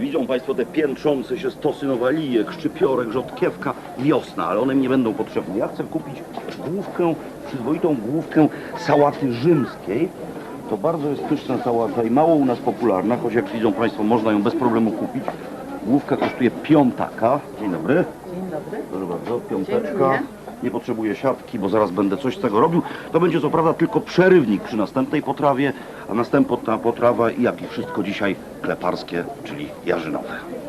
Widzą Państwo te piętrzące się stosy nowalijek, szczypiorek, rzodkiewka, wiosna, ale one mi nie będą potrzebne. Ja chcę kupić główkę, przyzwoitą główkę sałaty rzymskiej. To bardzo jest pyszna sałata i mało u nas popularna, choć jak widzą Państwo, można ją bez problemu kupić. Główka kosztuje piątaka. Dzień dobry. Dzień dobry. Proszę bardzo, piąteczka. Nie potrzebuję siatki, bo zaraz będę coś z tego robił. To będzie co prawda tylko przerywnik przy następnej potrawie, a następna potrawa jak i wszystko dzisiaj kleparskie, czyli jarzynowe.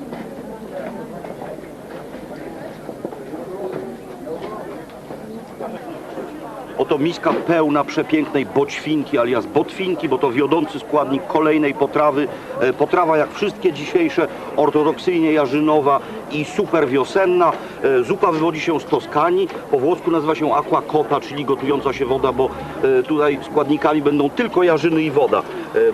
Oto miska pełna przepięknej boćwinki alias botwinki, bo to wiodący składnik kolejnej potrawy. E, Potrawa jak wszystkie dzisiejsze, ortodoksyjnie jarzynowa i super wiosenna. E, Zupa wywodzi się z Toskanii, po włosku nazywa się aqua cotta, czyli gotująca się woda, bo e, tutaj składnikami będą tylko jarzyny i woda.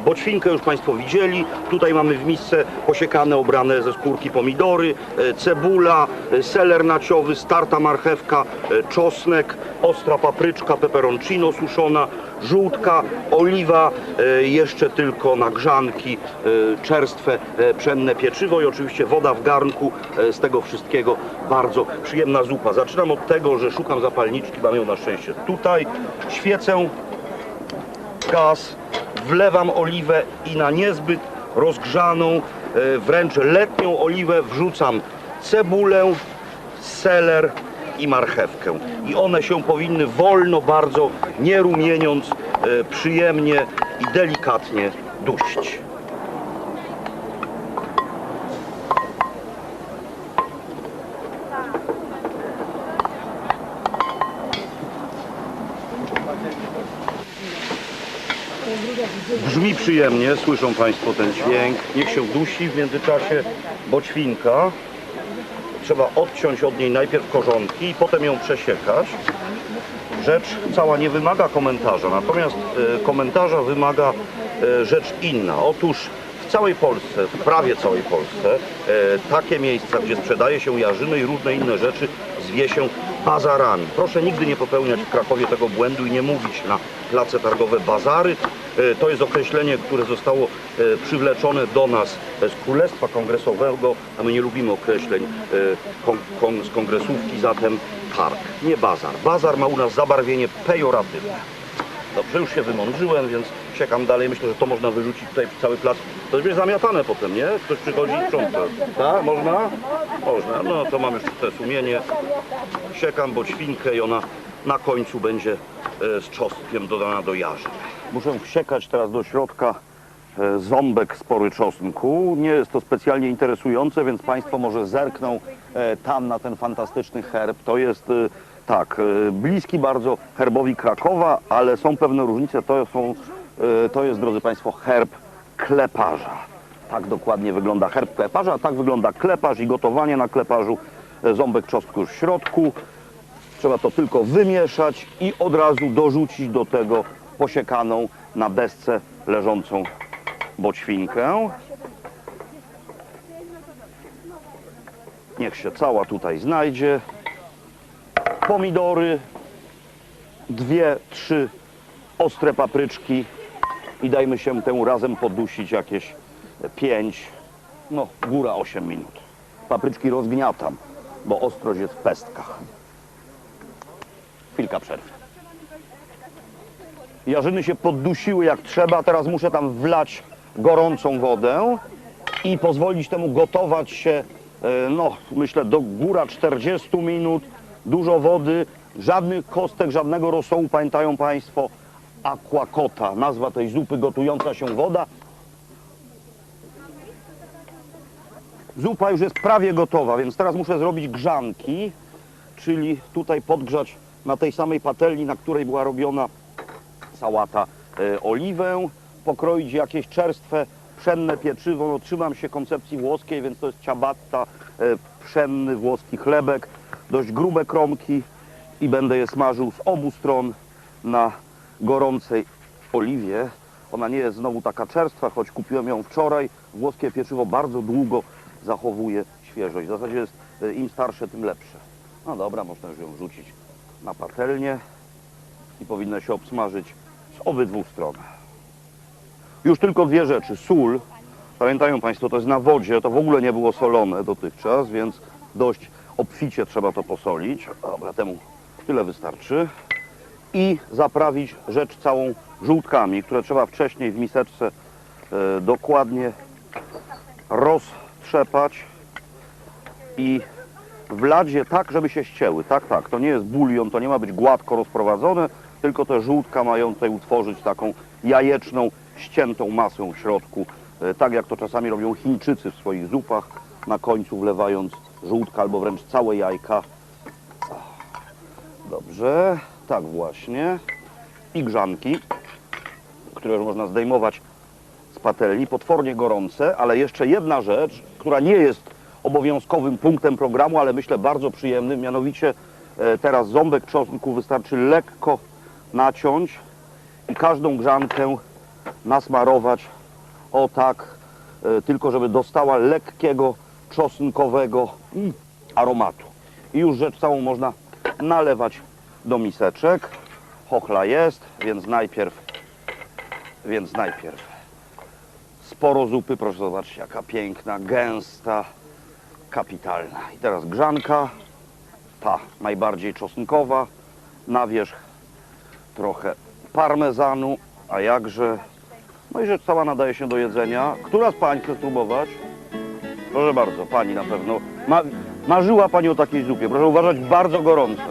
Boćwinkę już Państwo widzieli, tutaj mamy w misce posiekane, obrane ze skórki pomidory, cebula, seler naciowy, starta marchewka, czosnek, ostra papryczka, peperoncino suszona, żółtka, oliwa, e, jeszcze tylko nagrzanki, e, czerstwe, e, pszenne pieczywo i oczywiście woda w garnku. Z tego wszystkiego bardzo przyjemna zupa. Zaczynam od tego, że szukam zapalniczki, mam ją na szczęście tutaj. Świecę gaz, wlewam oliwę i na niezbyt rozgrzaną, wręcz letnią oliwę wrzucam cebulę, seler i marchewkę. I one się powinny wolno, bardzo, nie rumieniąc, e, przyjemnie i delikatnie dusić. Brzmi przyjemnie, słyszą Państwo ten dźwięk. Niech się dusi w międzyczasie boćwinka. Trzeba odciąć od niej najpierw korzonki i potem ją przesiekać. Rzecz cała nie wymaga komentarza, natomiast e, komentarza wymaga e, rzecz inna. Otóż w całej Polsce, w prawie całej Polsce, e, takie miejsca, gdzie sprzedaje się jarzyny i różne inne rzeczy, zwie się bazarami. Proszę nigdy nie popełniać w Krakowie tego błędu i nie mówić na place targowe bazary. E, To jest określenie, które zostało e, przywleczone do nas z Królestwa Kongresowego, a my nie lubimy określeń e, kon, kon, z kongresówki, zatem targ, nie bazar. Bazar ma u nas zabarwienie pejoratywne. Dobrze, już się wymądrzyłem, więc siekam dalej. Myślę, że to można wyrzucić tutaj cały plac. To będzie zamiatane potem, nie? Ktoś przychodzi i sprząta. Tak? Można? Można. No to mam już te sumienie. Siekam boćwinkę i ona na końcu będzie e, z czosnkiem dodana do jarzy. Muszę wsiekać teraz do środka e, ząbek spory czosnku. Nie jest to specjalnie interesujące, więc Państwo może zerkną e, tam na ten fantastyczny herb. To jest tak, bliski bardzo herbowi Krakowa, ale są pewne różnice. To, są, to jest, drodzy Państwo, herb kleparza. Tak dokładnie wygląda herb kleparza, tak wygląda kleparz i gotowanie na kleparzu. Ząbek czosnku w środku. Trzeba to tylko wymieszać i od razu dorzucić do tego posiekaną na desce leżącą boćwinkę. Niech się cała tutaj znajdzie. Pomidory, dwie, trzy ostre papryczki i dajmy się temu razem podusić jakieś pięć, no góra 8 minut. Papryczki rozgniatam, bo ostrość jest w pestkach. Chwilka przerwy. Jarzyny się poddusiły jak trzeba, teraz muszę tam wlać gorącą wodę i pozwolić temu gotować się, e, no myślę, do góra 40 minut, dużo wody, żadnych kostek, żadnego rosołu, pamiętają Państwo, aquacota, nazwa tej zupy, gotująca się woda. Zupa już jest prawie gotowa, więc teraz muszę zrobić grzanki, czyli tutaj podgrzać na tej samej patelni, na której była robiona sałata, e, oliwę, pokroić jakieś czerstwe, pszenne pieczywo. No, trzymam się koncepcji włoskiej, więc to jest ciabatta, e, pszenny włoski chlebek, dość grube kromki i będę je smażył z obu stron na gorącej oliwie. Ona nie jest znowu taka czerstwa, choć kupiłem ją wczoraj. Włoskie pieczywo bardzo długo zachowuje świeżość. W zasadzie jest e, im starsze, tym lepsze. No dobra, można już ją wrzucić na patelnię i powinna się obsmażyć z obydwu stron. Już tylko dwie rzeczy. Sól. Pamiętają Państwo, to jest na wodzie, to w ogóle nie było solone dotychczas, więc dość obficie trzeba to posolić. Dobra, temu tyle wystarczy. I zaprawić rzecz całą żółtkami, które trzeba wcześniej w miseczce e, dokładnie roztrzepać i wlać je tak, żeby się ścięły. Tak, tak, to nie jest bulion, to nie ma być gładko rozprowadzone, tylko te żółtka mają tutaj utworzyć taką jajeczną, ściętą masę w środku, e, tak jak to czasami robią Chińczycy w swoich zupach, na końcu wlewając żółtka albo wręcz całe jajka. Dobrze, tak właśnie. I grzanki, które już można zdejmować z patelni, potwornie gorące, ale jeszcze jedna rzecz, która nie jest obowiązkowym punktem programu, ale myślę bardzo przyjemnym, mianowicie e, teraz ząbek czosnku wystarczy lekko naciąć i każdą grzankę nasmarować o tak, e, tylko żeby dostała lekkiego czosnkowego mm, aromatu. I już rzecz całą można nalewać do miseczek. Chochla jest, więc najpierw, więc najpierw sporo zupy, proszę zobaczyć jaka piękna, gęsta, kapitalna. I teraz grzanka, ta najbardziej czosnkowa, na wierzch trochę parmezanu, a jakże, no i rzecz cała nadaje się do jedzenia. Która z pań chce spróbować? Proszę bardzo, pani na pewno. Ma, marzyła pani o takiej zupie, proszę uważać, bardzo gorąca.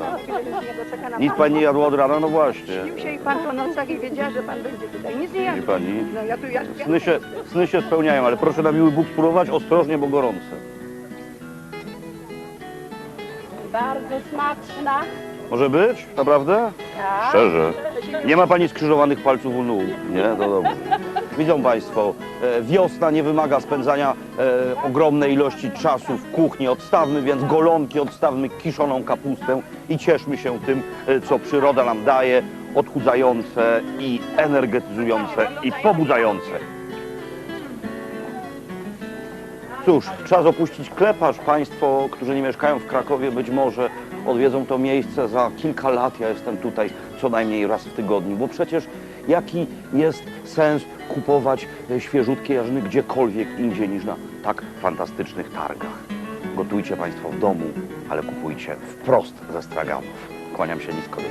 Nic pani nie jadła od rana, no właśnie. Śnił się i pan po nocach i wiedziała, że pan będzie tutaj. Nic nie Wie jadł. pani? No ja tu ja, Sny się, sny się spełniają, ale proszę na miły Bóg spróbować ostrożnie, bo gorące. Bardzo smaczna. Może być? Naprawdę? Tak. Szczerze. Nie ma pani skrzyżowanych palców u nóg. Nie? To dobrze. Widzą Państwo, e, wiosna nie wymaga spędzania e, ogromnej ilości czasu w kuchni. Odstawmy więc golonki, odstawmy kiszoną kapustę i cieszmy się tym, e, co przyroda nam daje, odchudzające i energetyzujące i pobudzające. Cóż, czas opuścić Klepacz. Państwo, którzy nie mieszkają w Krakowie, być może odwiedzą to miejsce za kilka lat. Ja jestem tutaj co najmniej raz w tygodniu, bo przecież jaki jest sens kupować e, świeżutkie jarzyny gdziekolwiek indziej niż na tak fantastycznych targach. Gotujcie Państwo w domu, ale kupujcie wprost ze straganów. Kłaniam się nisko do.